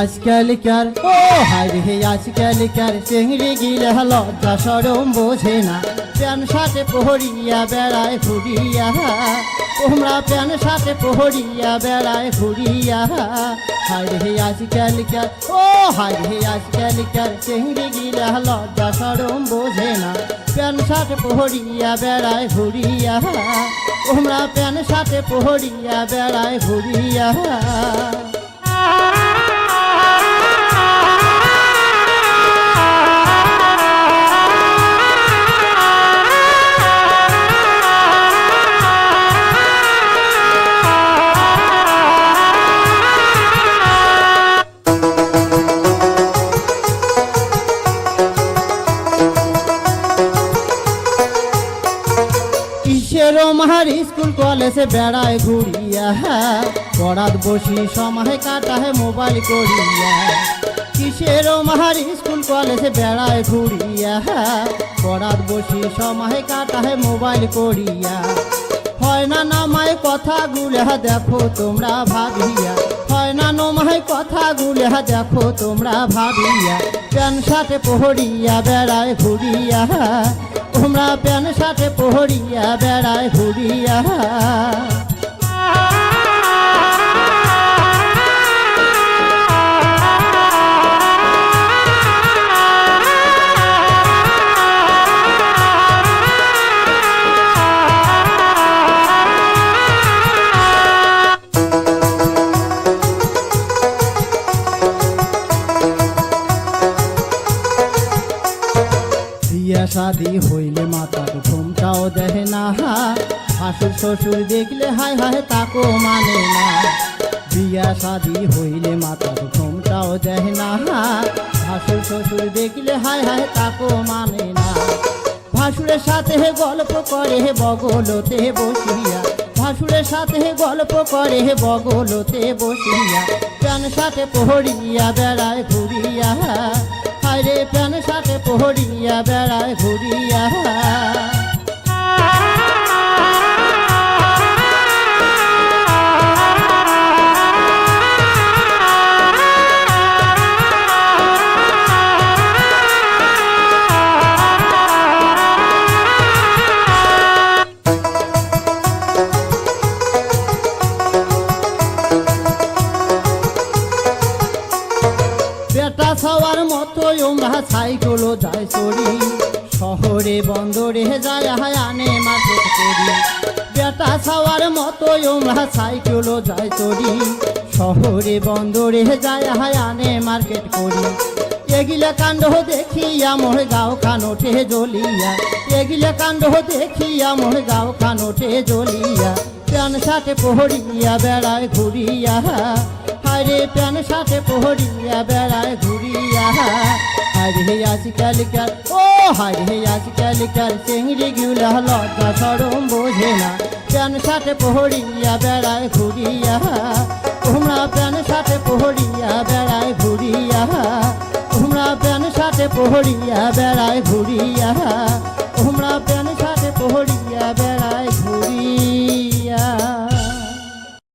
আজকালকার ও হাই রে আজকালকার চেংড়ি গিলে লজ্জা সরম বোঝে না। প্যান সাথে পহরিয়া বেড়ায় ঘুরিয়া তোমরা প্যান সাথে পহরিয়া বেড়ায় ঘুরিয়া হাই রে আজকালকার ও হাই রে আজকালকার চেংড়ি গিলে লজ্জা সরম বোঝে না। প্যান সাথে পহরিয়া বেড়ায় ঘুরিয়া তোমরা প্যান সাথে পহরিয়া বেড়ায় ঘুরিয়া কিসের মাহার স্কুল কলেজে বেড়ায় ঘুরিয়া, পড়াত বসি, সময় কাটায় মোবাইল করিয়া। কিসের মাহার স্কুল কলেজে বেড়ায় ঘুরিয়া, পড়াত বসি, সময় কাটায় মোবাইল করিয়া। হয় না নামায় কথা গুলা, দেখো তোমরা ভাবিয়া। হয় না নমায় কথা গুলা, দেখো তোমরা ভাবিয়া। প্যান সাথে পোহরিয়া বেড়ায় ঘুরিয়া, তোমরা প্যান সাথে পোহরিয়া বেড়ায় ঘুরিয়া। বিয়া শাদি হইলে মাতার ঘুমটাও দেহে না। হা শাশুর শ্বশুর দেখলে হায় হায় তাকো মানে না। বিয়া শাদি হইলে মাতার ঘুমটাও দেহে না। হা শাশুর শ্বশুর দেখলে হায় হায় তাকো মানে না। ভাসুরের সাথে হে গল্প করে হে বগলতে বসিয়া। ভাসুরের সাথে হে গল্প করে হে বগলতে বসিয়া। প্যান সাথে পহরিয়া বেড়ায় ঘুরিয়া। হায়রে প্যান পহরিয়া বেড়ায় ঘুরিয়া মতো ওমরা সাইকেলও যায় চড়ি, শহরে বন্দরে যায় হায় আনে মার্কেট করি বেটা সবার মতো ওমরা সাইকেলও যায় চড়ি, শহরে বন্দরে যায় হায় আনে মার্কেট করি। এগিলা কাণ্ড দেখিয়া মোর গাও খানোটে জ্বলিয়া। এগিলা কাণ্ড দেখিয়া মোর গাও খানোটে জ্বলিয়া। প্যান সাথে পহরিয়া বেড়ায় ঘুরিয়া। আরে প্যান সাথে পহরিয়া বেড়ায় ঘুরিয়া। হারে হে আজকালকার ও হারে হে আজকালকার চিংড়ি গুলা লজ্জা সরম বোঝে না। প্যান সাথে পহরিয়া বেড়ায় ঘুরিয়া। তোমরা প্যান সাথে পহরিয়া বেড়ায় ঘুরিয়া। তোমরা প্যান সাথে পহরিয়া বেড়ায় ঘুরিয়া। তোমরা প্যান সাথে পহরিয়া বেড়ায়